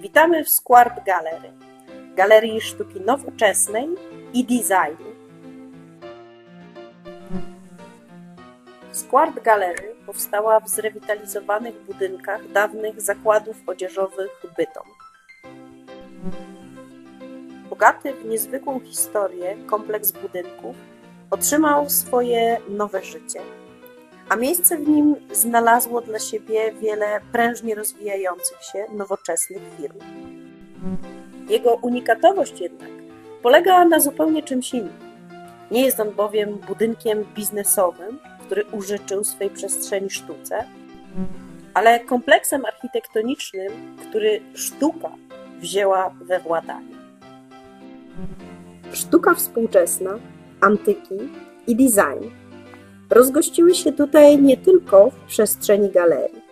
Witamy w Squart Gallery, galerii sztuki nowoczesnej i designu. Squart Gallery powstała w zrewitalizowanych budynkach dawnych zakładów odzieżowych Bytom. Bogaty w niezwykłą historię kompleks budynków otrzymał swoje nowe życie, a miejsce w nim znalazło dla siebie wiele prężnie rozwijających się nowoczesnych firm. Jego unikatowość jednak polega na zupełnie czymś innym. Nie jest on bowiem budynkiem biznesowym, który użyczył swej przestrzeni sztuce, ale kompleksem architektonicznym, który sztuka wzięła we władanie. Sztuka współczesna, antyki i design rozgościły się tutaj nie tylko w przestrzeni galerii.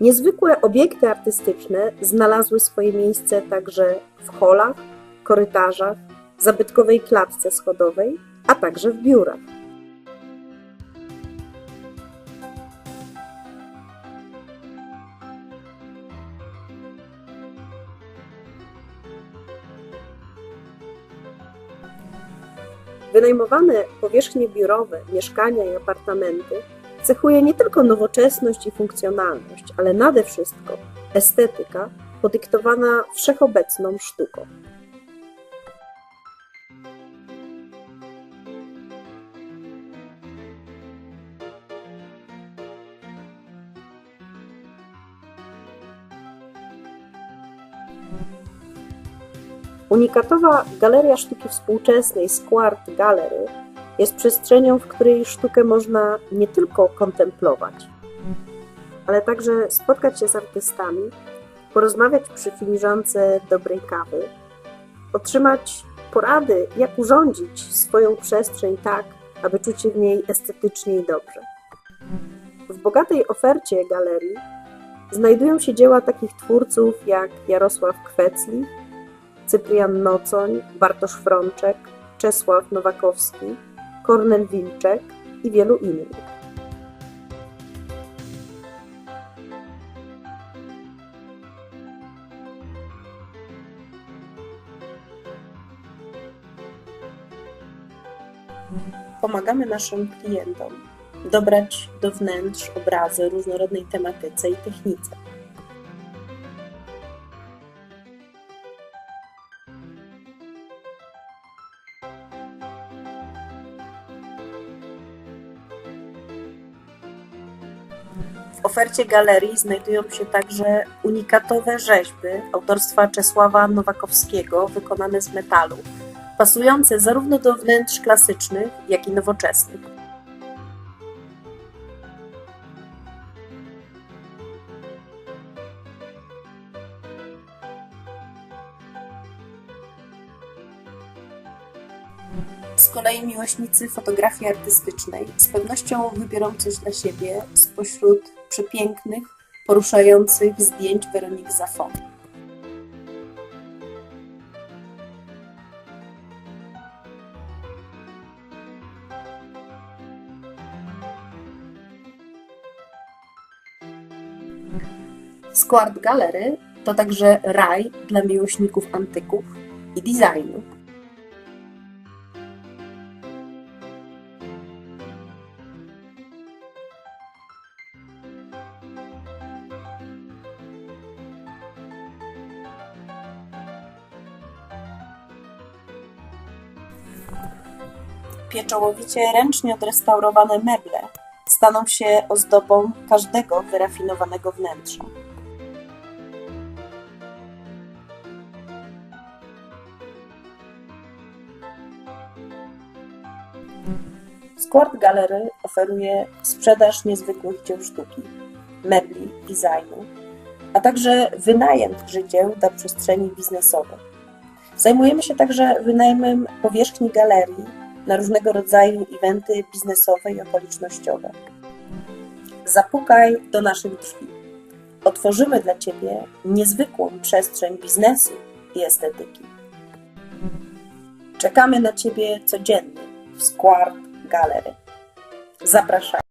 Niezwykłe obiekty artystyczne znalazły swoje miejsce także w holach, korytarzach, zabytkowej klatce schodowej, a także w biurach. Wynajmowane powierzchnie biurowe, mieszkania i apartamenty cechuje nie tylko nowoczesność i funkcjonalność, ale nade wszystko estetyka podyktowana wszechobecną sztuką. Unikatowa Galeria Sztuki Współczesnej Squart Gallery jest przestrzenią, w której sztukę można nie tylko kontemplować, ale także spotkać się z artystami, porozmawiać przy filiżance dobrej kawy, otrzymać porady, jak urządzić swoją przestrzeń tak, aby czuć się w niej estetycznie i dobrze. W bogatej ofercie galerii znajdują się dzieła takich twórców jak Jarosław Kwecli, Cyprian Nocoń, Bartosz Frączek, Czesław Nowakowski, Kornel Wilczek i wielu innych. Pomagamy naszym klientom dobrać do wnętrz obrazy różnorodnej tematyce i technice. W ofercie galerii znajdują się także unikatowe rzeźby autorstwa Czesława Nowakowskiego wykonane z metalu, pasujące zarówno do wnętrz klasycznych, jak i nowoczesnych. Z kolei miłośnicy fotografii artystycznej z pewnością wybiorą coś dla siebie spośród przepięknych, poruszających zdjęć Weroniki Zafon. Squart Gallery to także raj dla miłośników antyków i designu. Pieczołowicie ręcznie odrestaurowane meble staną się ozdobą każdego wyrafinowanego wnętrza. Squart Gallery oferuje sprzedaż niezwykłych dzieł sztuki, mebli, designu, a także wynajem dzieł dla przestrzeni biznesowych. Zajmujemy się także wynajmem powierzchni galerii na różnego rodzaju eventy biznesowe i okolicznościowe. Zapukaj do naszych drzwi. Otworzymy dla Ciebie niezwykłą przestrzeń biznesu i estetyki. Czekamy na Ciebie codziennie w Squart Gallery. Zapraszamy.